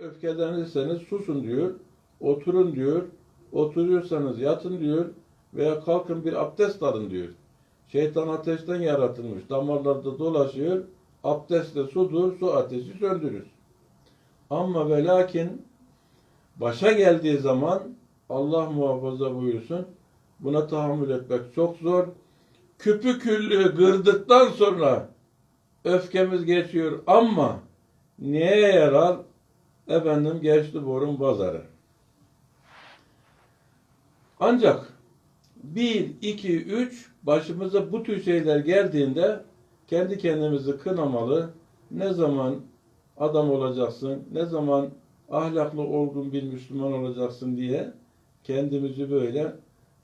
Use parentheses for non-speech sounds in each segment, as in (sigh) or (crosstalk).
öfkelenirseniz susun diyor. Oturun diyor. Oturuyorsanız yatın diyor. Veya kalkın bir abdest alın diyor. Şeytan ateşten yaratılmış. Damarlarda dolaşıyor. Abdest de sudur. Su ateşi söndürür. Ama ve lakin başa geldiği zaman Allah muhafaza buyursun. Buna tahammül etmek çok zor. Küpü küllü gırdıktan sonra öfkemiz geçiyor ama neye yarar? Efendim geçti borun pazarı. Ancak bir, iki, üç başımıza bu tür şeyler geldiğinde kendi kendimizi kınamalı. Ne zaman adam olacaksın, ne zaman ahlaklı olgun bir Müslüman olacaksın diye kendimizi böyle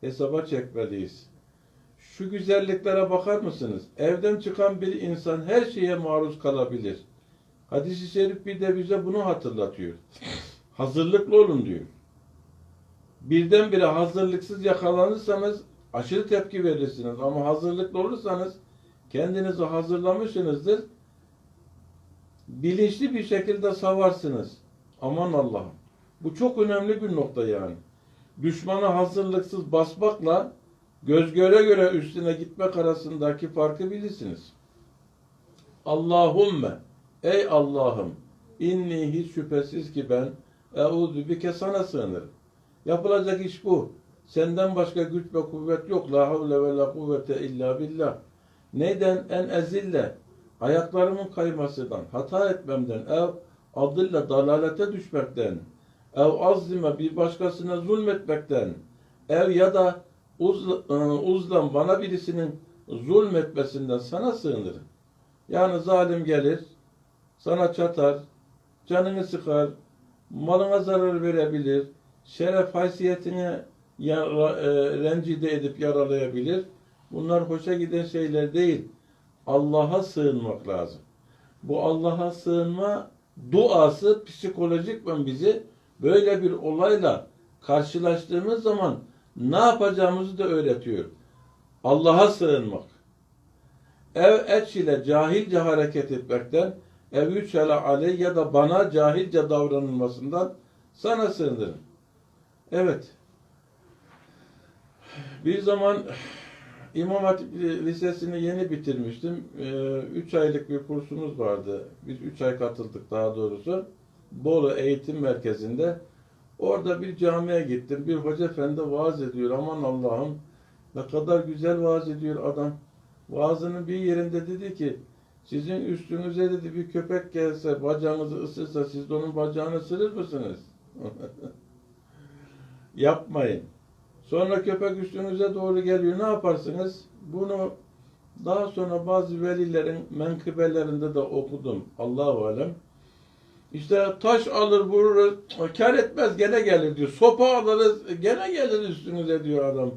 hesaba çekmeliyiz. Şu güzelliklere bakar mısınız? Evden çıkan bir insan her şeye maruz kalabilir. Hadis-i şerif bir de bize bunu hatırlatıyor. Hazırlıklı olun diyor. Birdenbire hazırlıksız yakalanırsanız aşırı tepki verirsiniz. Ama hazırlıklı olursanız kendinizi hazırlamışsınızdır. Bilinçli bir şekilde savarsınız. Aman Allah'ım. Bu çok önemli bir nokta yani. Düşmana hazırlıksız basmakla göz göre göre üstüne gitmek arasındaki farkı bilirsiniz. Allahümme ey Allah'ım inni hiç şüphesiz ki ben eûzü bike sana sığınırım. Yapılacak iş bu. Senden başka güç ve kuvvet yok. La havle ve la kuvvete illa billah. Neyden? En ezille. Ayaklarımın kaymasından, hata etmemden, ev adıyla dalalete düşmekten, ev azlime bir başkasına zulmetmekten, ev ya da uz, ıı, uzlan bana birisinin zulmetmesinden sana sığınırım. Yani zalim gelir, sana çatar, canını sıkar, malına zarar verebilir, şeref haysiyetini yara, e, rencide edip yaralayabilir. Bunlar hoşa giden şeyler değil. Allah'a sığınmak lazım. Bu Allah'a sığınma duası psikolojikmen bizi böyle bir olayla karşılaştığımız zaman ne yapacağımızı da öğretiyor. Allah'a sığınmak. Ev et ile cahilce hareket etmekten, ev yüçele aley ya da bana cahilce davranılmasından sana sığınırım. Evet. Bir zaman İmam Hatip Lisesi'ni yeni bitirmiştim. 3 aylık bir kursumuz vardı. Biz 3 ay katıldık daha doğrusu. Bolu Eğitim Merkezi'nde. Orada bir camiye gittim. Bir hoca efendi vaaz ediyor. Aman Allah'ım ne kadar güzel vaaz ediyor adam. Vaazının bir yerinde dedi ki sizin üstünüze dedi bir köpek gelse bacağınızı ısırsa siz de onun bacağını ısırır mısınız? (laughs) Yapmayın. Sonra köpek üstünüze doğru geliyor. Ne yaparsınız? Bunu daha sonra bazı velilerin menkıbelerinde de okudum. Allahu alem. İşte taş alır vurur, kar etmez gene gelir diyor. Sopa alırız gene gelir üstünüze diyor adam.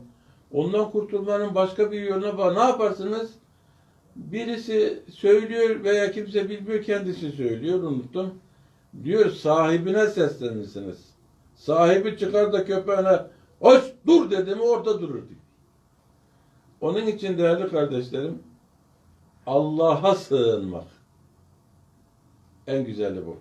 Ondan kurtulmanın başka bir yoluna bak. Ne yaparsınız? Birisi söylüyor veya kimse bilmiyor kendisi söylüyor unuttum. Diyor sahibine seslenirsiniz. Sahibi çıkar da köpeğine hoş dur dedi mi orada durur diyor. Onun için değerli kardeşlerim Allah'a sığınmak en güzeli bu.